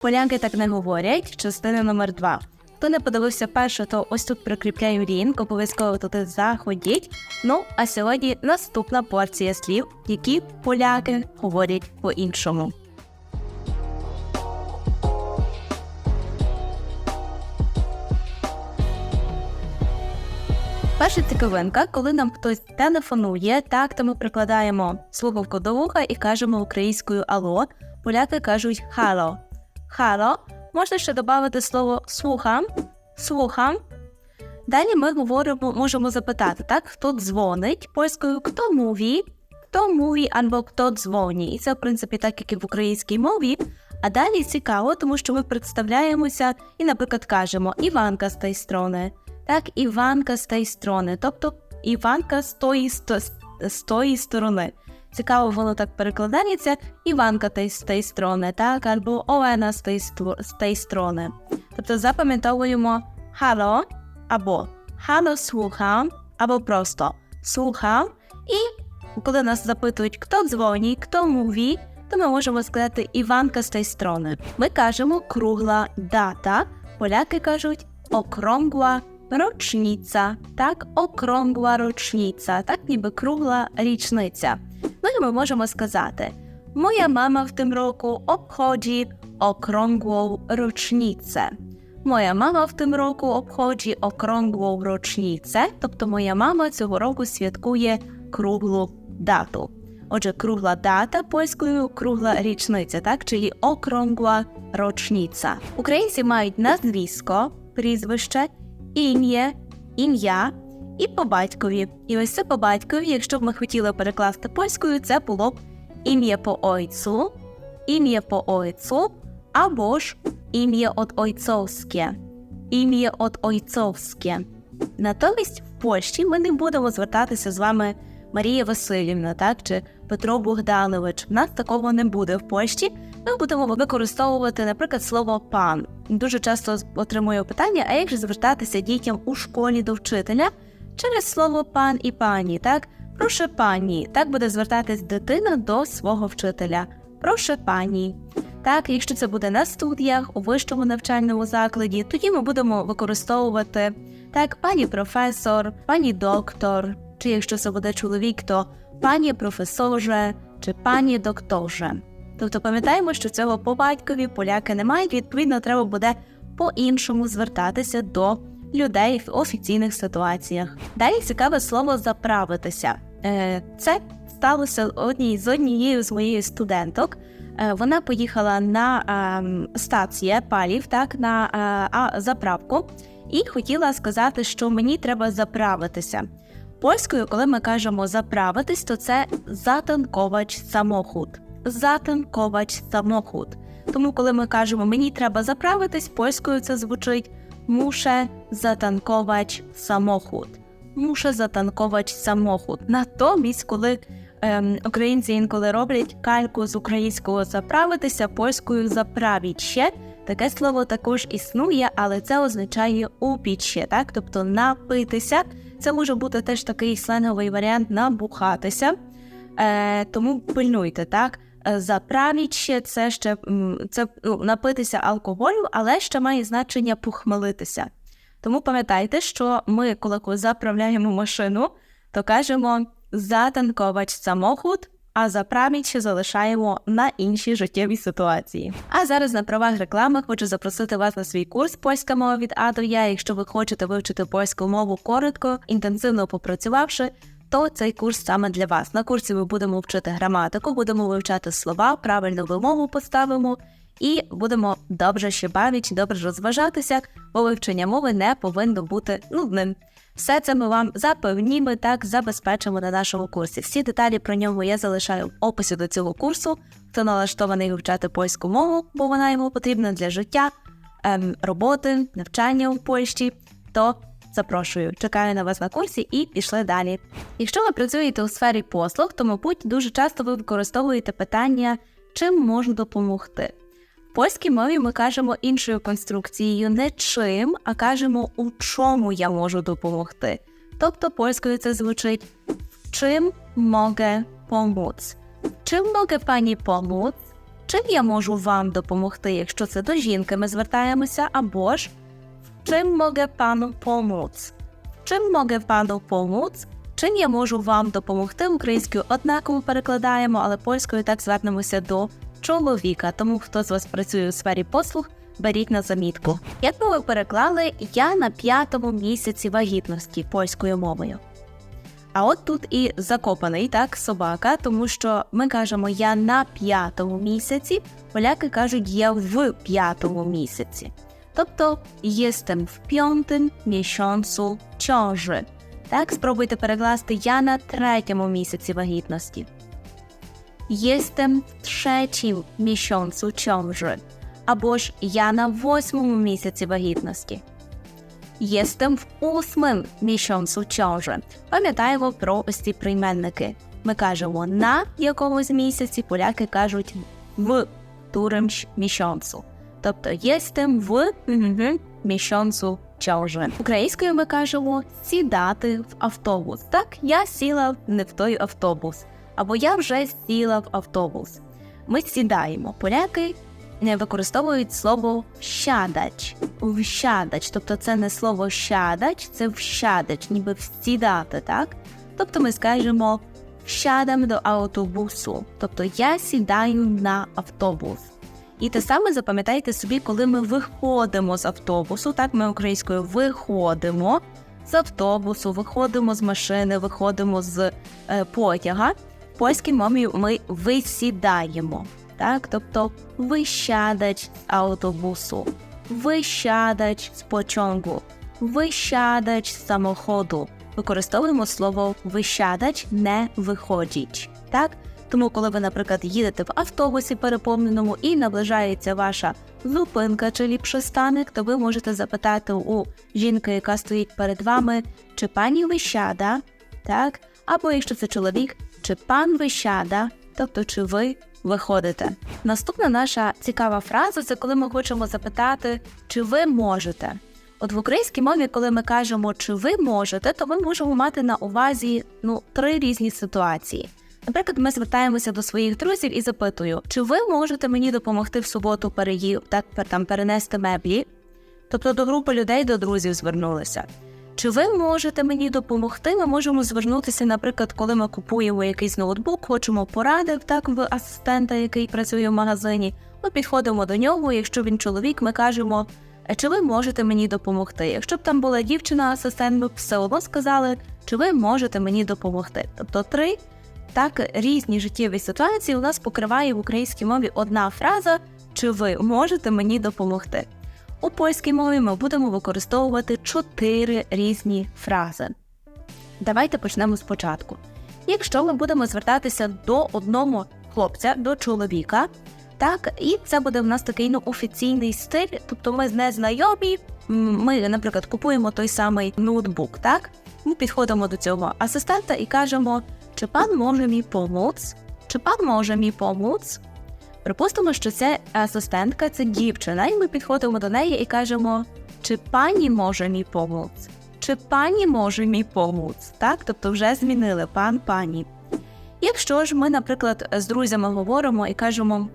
Поляки так не говорять. Частина номер два. Хто не подивився перше, то ось тут прикріпляю лінк, обов'язково туди заходіть. Ну а сьогодні наступна порція слів, які поляки говорять по-іншому. Перша цікавинка, коли нам хтось телефонує, так то ми прикладаємо слухавку до вуха і кажемо українською алло. Поляки кажуть хало. Хало. Можна ще додати слово слухам. Слухам. Далі ми говоримо, можемо запитати, так, хто дзвонить польською, хто мові, хто мові або хто дзвоні. І це, в принципі, так, як і в українській мові. А далі цікаво, тому що ми представляємося і, наприклад, кажемо Іванка з тієї сторони, так, Іванка з тієї сторони, тобто Іванка з тої, з тої сторони. Цікаво, воно так перекладається Іванка з тієї так, або Олена з тієї. Тобто запам'ятовуємо хало або хало слухам, або просто слухам. І коли нас запитують, хто дзвонить, хто мові, то ми можемо сказати Іванка з тієї. Ми кажемо кругла дата, поляки кажуть округла рочниця, так, округла рочниця, так ніби кругла річниця. Ну і ми можемо сказати: Моя мама в тим року обходить округлу рочницę. Моя мама в тим року обходить округлу рочницę, тобто моя мама цього року святкує круглу дату. Отже, кругла дата польською кругла річниця, так, czyli округла рочниця. Українці мають назвісько, прізвище, ім'я, ім'я і по батькові. І ось це по батькові, якщо б ми хотіли перекласти польською, це було б ім'я по ойцу, ім'я по ойцу, або ж ім'я от ойцовське, ім'я от ойцовське. Натомість в Польщі ми не будемо звертатися з вами Марія Васильівна, так чи Петро Богданович. У нас такого не буде в Польщі. Ми будемо використовувати, наприклад, слово пан. Дуже часто отримую питання: а як же звертатися дітям у школі до вчителя через слово пан і пані, так? Прошу пані, так буде звертатись дитина до свого вчителя. Прошу пані. Так, якщо це буде на студіях у вищому навчальному закладі, тоді ми будемо використовувати так, пані професор, пані доктор, чи якщо це буде чоловік, то пані професорже чи пані докторже. Тобто пам'ятаємо, що цього по батькові поляки не мають, відповідно, треба буде по-іншому звертатися до людей в офіційних ситуаціях. Далі цікаве слово заправитися. Е, Це сталося одній з однією з моїх студенток. Е, Вона поїхала на ем, стацію палів, так на е, заправку, і хотіла сказати, що мені треба заправитися. Польською, коли ми кажемо заправитись, то це затанковач самохід. Затанковач самохід. Тому, коли ми кажемо мені треба заправитись, польською це звучить muszę zatankować samochód. Muszę zatankować samochód. Натомість, коли ем, українці інколи роблять кальку з українського заправитися, польською заправіть ще. Таке слово також існує, але це означає упіть так? Тобто напитися. Це може бути теж такий сленговий варіант набухатися. Е, тому пильнуйте, так? Е, це ще це ну, напитися алкоголю, але ще має значення похмелитися. Тому пам'ятайте, що ми, коли заправляємо машину, то кажемо затанковач самохід, а за ще залишаємо на інші життєві ситуації. А зараз на правах реклами хочу запросити вас на свій курс Польська мова від А до Я. Якщо ви хочете вивчити польську мову коротко, інтенсивно попрацювавши, то цей курс саме для вас. На курсі ми будемо вчити граматику, будемо вивчати слова, правильну вимову поставимо і будемо добре ще бавити, добре розважатися, бо вивчення мови не повинно бути нудним. Все це ми вам запевнімо так забезпечимо на нашому курсі. Всі деталі про нього я залишаю в описі до цього курсу. Хто налаштований вивчати польську мову, бо вона йому потрібна для життя, ем, роботи, навчання у Польщі, то запрошую, чекаю на вас на курсі і пішли далі. Якщо ви працюєте у сфері послуг, то, мабуть, дуже часто ви використовуєте питання, чим можу допомогти. Польській мові ми кажемо іншою конструкцією не чим, а кажемо у чому я можу допомогти. Тобто польською це звучить чим mogę pomóc? Czym mogę pani pomóc? чим я можу вам допомогти, якщо це до жінки ми звертаємося, або ж чим може пану помоць? Чим може пану помоць? Чим я можу вам допомогти? Українською однаково перекладаємо, але польською так звернемося до чоловіка. Тому хто з вас працює у сфері послуг, беріть на замітку. Як би ви переклали я на п'ятому місяці вагітності польською мовою? А от тут і закопаний так собака, тому що ми кажемо я на п'ятому місяці, поляки кажуть я в п'ятому місяці. Тобто єстем в п'ятим місяцю ciąży. Так, спробуйте перекласти я на третьому місяці вагітності. Єстем в третім місяцю ciąży. Або ж я на восьмому місяці вагітності. Єстем в восьмим місяцю ciąży. Пам'ятаємо про ось ці прийменники. Ми кажемо на якомусь місяці, поляки кажуть в туримсь місяцю. Тобто єстем в місяцю ciąży. Українською ми кажемо сідати в автобус. Так, я сіла не в той автобус, або я вже сіла в автобус. Ми сідаємо. Поляки не використовують слово сядач, всядач. Тобто це не слово сядач, це всядач, ніби всідати, так? Тобто ми скажемо всядам до автобусу. Тобто я сідаю на автобус. І те саме запам'ятайте собі, коли ми виходимо з автобусу. Так, ми українською виходимо з автобусу, виходимо з машини, виходимо з е, потяга. Польській мові ми висідаємо. Так, тобто вищадач з автобусу, вищадач з почонгу, вищадач з самоходу. Використовуємо слово вищадач, не виходіть. Так? Тому, коли ви, наприклад, їдете в автобусі переповненому і наближається ваша зупинка чи ліпше станик, то ви можете запитати у жінки, яка стоїть перед вами, чи пані вищада, так? Або якщо це чоловік, чи пан вищада, тобто чи ви виходите. Наступна наша цікава фраза це коли ми хочемо запитати, чи ви можете. От в українській мові, коли ми кажемо, чи ви можете, то ми можемо мати на увазі ну три різні ситуації. Наприклад, ми звертаємося до своїх друзів і запитую, чи ви можете мені допомогти в суботу переїв, там перенести меблі? Тобто до групи людей, до друзів звернулися. Чи ви можете мені допомогти? Ми можемо звернутися, наприклад, коли ми купуємо якийсь ноутбук, хочемо порадив так в асистента, який працює в магазині. Ми підходимо до нього. Якщо він чоловік, ми кажемо, «Е, чи ви можете мені допомогти? Якщо б там була дівчина-асистент, ми б все одно сказали, чи ви можете мені допомогти? Тобто три так різні життєві ситуації у нас покриває в українській мові одна фраза, чи ви можете мені допомогти. У польській мові ми будемо використовувати чотири різні фрази. Давайте почнемо спочатку. Якщо ми будемо звертатися до одного хлопця, до чоловіка, так, і це буде в нас такий ну, офіційний стиль, тобто ми не знайомі, ми, наприклад, купуємо той самий ноутбук, так? Ми підходимо до цього асистента і кажемо, чи пан може мій помоць? Чи пан може мій помоць? Припустимо, що це асистентка, це дівчина, і ми підходимо до неї і кажемо, чи пані може мій помоць? Чи пані може мій помоць? Так, тобто вже змінили пан, пані. Якщо ж ми, наприклад, з друзями говоримо і кажемо,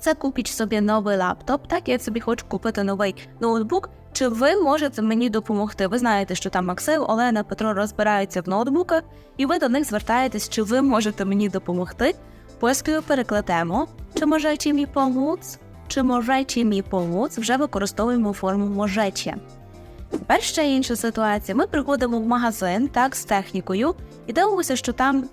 це купіть собі новий лаптоп, так я собі хочу купити новий ноутбук. Чи ви можете мені допомогти? Ви знаєте, що там Максим, Олена, Петро розбираються в ноутбуках, і ви до них звертаєтесь, чи ви можете мені допомогти? Польською перекладемо, чи можете мені помоць, чи можете мені помоць, вже використовуємо форму можече. Тепер ще інша ситуація. Ми приходимо в магазин так з технікою і дивимося, що там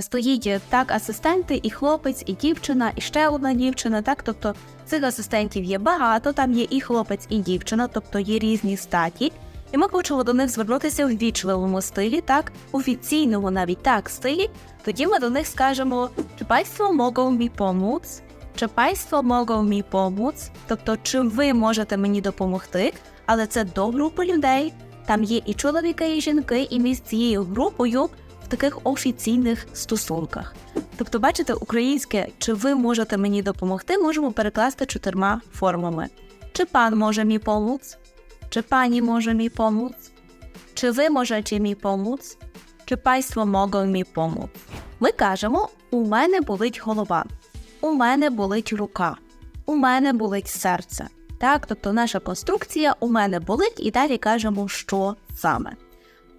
стоїть так асистенти, і хлопець, і дівчина, і ще одна дівчина. Так, тобто цих асистентів є багато. Там є і хлопець, і дівчина, тобто є різні статі. І ми хочемо до них звернутися в вічливому стилі, так офіційному навіть так стилі. Тоді ми до них скажемо, чи панство могą мі помóc? Чи панство mogą мі помóc? Тобто, чи ви можете мені допомогти? Але це до групи людей. Там є і чоловіки, і жінки, і ми з цією групою в таких офіційних стосунках. Тобто, бачите, українське чи ви можете мені допомогти, можемо перекласти чотирма формами: чи пан може мій помоць, чи пані може мій помоць, чи ви можете мій помоць, чи панство могą мій помоць. Ми кажемо: у мене болить голова. у мене болить рука, у мене болить серце. Так, тобто наша конструкція у мене болить, і далі кажемо, що саме.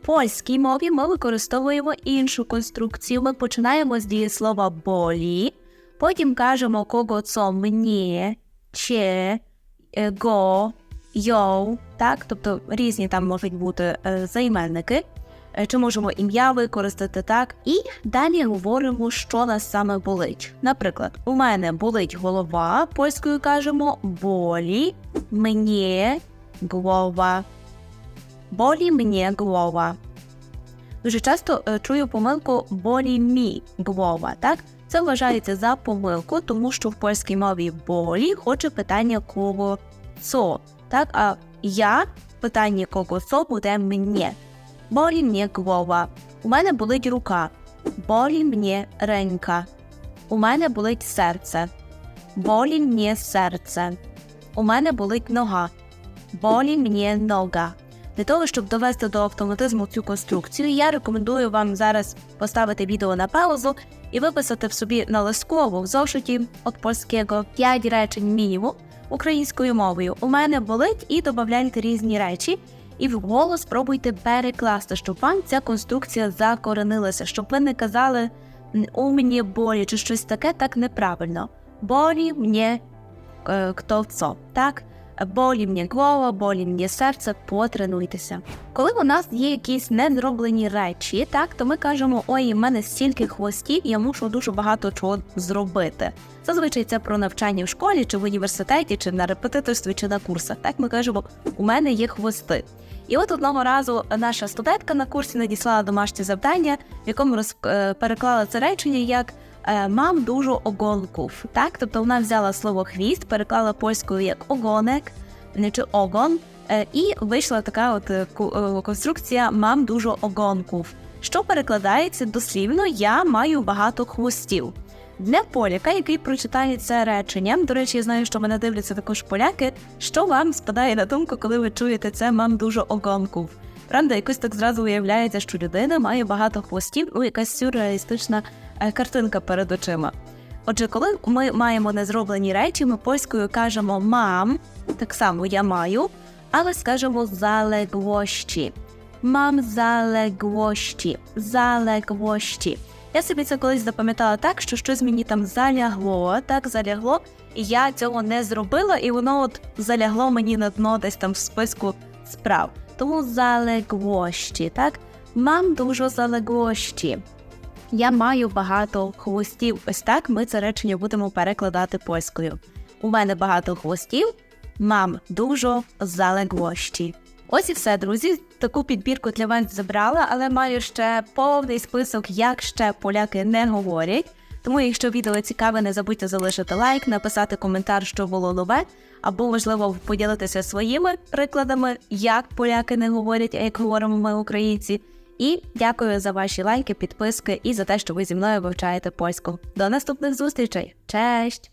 В польській мові ми використовуємо іншу конструкцію. Ми починаємо з дієслова болі, потім кажемо кого цо мені, че, го, йоу, так, тобто різні там можуть бути е, займенники. Е, Чи можемо ім'я використати так? І далі говоримо, що нас саме болить. Наприклад, у мене болить голова, польською кажемо болі мені голова. Болі мені голова. Дуже часто е, чую помилку болі мі голова, так? Це вважається за помилку, тому що в польській мові болі хоче питання кого цо, так? А я питання кого цо буде мені. Болі мені голова. У мене болить рука. Болі мені ренька. У мене болить серце. Болі мені серце. У мене болить нога. Болі мені нога. Для того, щоб довести до автоматизму цю конструкцію, я рекомендую вам зараз поставити відео на паузу і виписати в собі на листку в зошиті від польського 5 речень мінімум українською мовою. У мене болить і додавайте різні речі, і вголос спробуйте перекласти, щоб вам ця конструкція закоренилася, щоб ви не казали у мені болі чи щось таке, так неправильно. Болі мені е, хто цо, так? Болі мені голова, болі мені серце, потренуйтеся. Коли у нас є якісь незроблені речі, так то ми кажемо: ой, в мене стільки хвостів, я мушу дуже багато чого зробити. Зазвичай це про навчання в школі, чи в університеті, чи на репетиторстві, чи на курсах. Так ми кажемо, у мене є хвости. І от одного разу наша студентка на курсі надіслала домашнє завдання, в якому роз... е, переклала це речення як е, мам дуже оголків. Так, тобто вона взяла слово хвіст, переклала польською як огонек не чи огон, е, і вийшла така от е, конструкція мам дуже огонків, що перекладається дослівно Я маю багато хвостів. Для поляка, який прочитає це речення, до речі, я знаю, що мене дивляться також поляки. Що вам спадає на думку, коли ви чуєте це мам дуже огонків? Правда, якось так зразу уявляється, що людина має багато хвостів, ну якась сюрреалістична картинка перед очима. Отже, коли ми маємо незроблені речі, ми польською кажемо мам, так само я маю, але скажемо залеглощі. Мам залеглощі, залеглощі. Я собі це колись запам'ятала так, що щось мені там залягло, так залягло, і я цього не зробила, і воно от залягло мені на дно десь там в списку справ. Тому залеглощі, так? Мам дуже залеглощі. Я маю багато хвостів. Ось так ми це речення будемо перекладати польською. У мене багато хвостів, мам дуже залеглощі. Ось і все, друзі. Таку підбірку для вас забрала, але маю ще повний список, як ще поляки не говорять. Тому, якщо відео цікаве, не забудьте залишити лайк, написати коментар, що було нове, або можливо поділитися своїми прикладами, як поляки не говорять, а як говоримо ми українці. І дякую за ваші лайки, підписки і за те, що ви зі мною вивчаєте польську. До наступних зустрічей. Честь!